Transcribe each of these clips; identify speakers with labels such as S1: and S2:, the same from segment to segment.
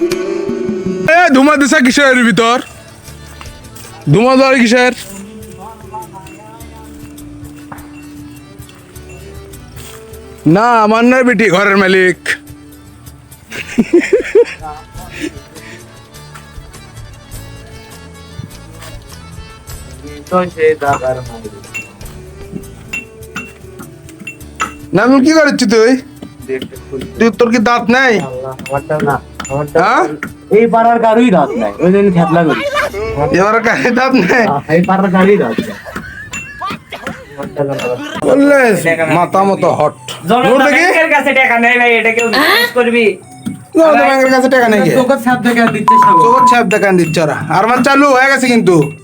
S1: এ ধুমা দিছা কিসের ভিতর? ধুমা দেওয়ার কিসের? না আমার নয় বেটি ঘরের মালিক। নাম কি করছিস তুই? তুই তোর কি দাঁত নাই? হ্যাঁ
S2: এই পাড়ার কারুই দাঁত নাই। ওই জন্য খেতলা করি।
S1: এবার কারে দাঁত নাই?
S2: এই পাড়ার কারুই দাঁত নাই।
S1: মাথা মতো হট। নোট দেখি।
S3: কাছে টাকা নেই ভাই এটা কেউ করবি?
S1: ব্যাংকের কাছে টাকা নেই
S2: তোকে ছাপ দেখা দিচ্ছে সব
S1: ছাপ দেখান দিচ্ছে আর মান চালু হয়ে গেছে কিন্তু। হ্যাঁ?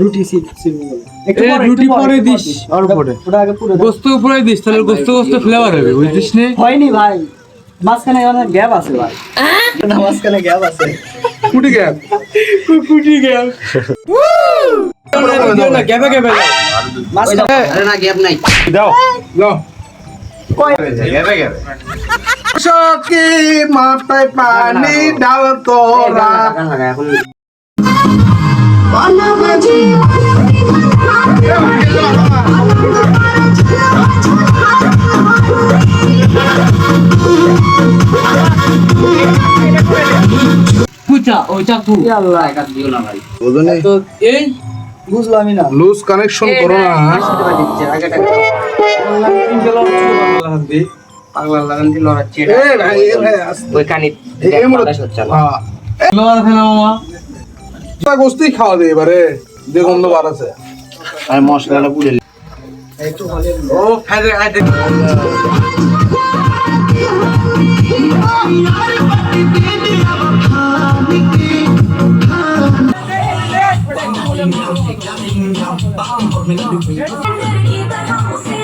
S2: রুটি রুটি পরে দিস। অল্প পরে ওটা আগে পুরো
S4: গোস্ত উপরে দিস তাহলে গোস্ত গোস্ত ফ্লেভার হবে বুঝছিস নে?
S2: হয়নি ভাই। মাঝখানে অনেক গ্যাপ আছে ভাই। না মাঝখানে গ্যাপ আছে।
S1: কুটি গ্যাপ।
S2: কুটি গ্যাপ।
S4: গ্যাপে গ্যাপে
S2: মাঝখানে
S1: দাও দাও। সখী মাথায় পানি ডাল তোরা
S2: বুঝলামই না
S1: লুজ কানেকশন করো না
S3: পাগলা লাগান দিয়ে লড়াচ্ছি
S1: এ ভাই এ ভাই আস্তে।
S3: ওই কানি
S1: এই- এই মুহূর্তে- হ্যাঁ।
S4: লোয়ার ফেনা মামা
S1: তা গোস্তেই খাওয়া দে এবারে যে গন্ধ বার আছে
S2: আর মশলাটা পুড়ে
S4: ও খাইতে খাইতে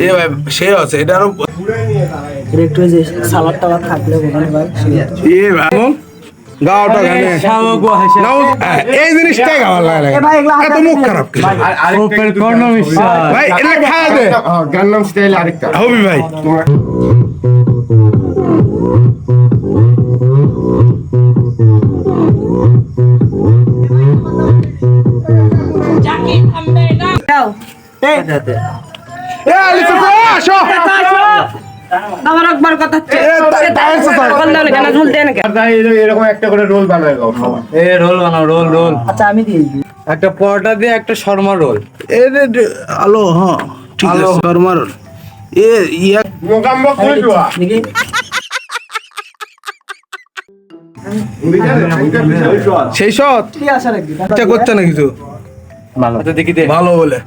S1: এ ভাই সে আছে এটা আরও
S2: একটু যে সালাদ টালাদ থাকলে ভাই
S1: এ ভাই গাওটা গানে নাও এই জিনিসটাই গাওয়া লাগে।
S2: ভাই,
S1: এত মুখ খারাপ কি
S4: ওপের কর্ণ
S1: ভাই এটা খাওয়া দে।
S5: গান্নাম স্টাইল আরেকটা।
S1: হবি ভাই। এ আলিসা তো আসো।
S3: আমার একবার কথা হচ্ছে।
S1: এ তাই
S3: কেন? ঝুলতে না
S5: তাই এরকম একটা করে রোল বানায়
S4: এ রোল বানাও রোল রোল।
S2: আচ্ছা আমি দিয়ে
S4: একটা পরোটা দিয়ে একটা শর্মা রোল।
S1: এ রে রে, আলো হ্যাঁ ঠিক আছে শর্মার এ ইয়া
S5: মোকাম্বা করে দেওয়া
S1: সেই সৎ। ইচ্ছা করছে না কিছু
S4: আচ্ছা দেখি
S1: ভালো বলে।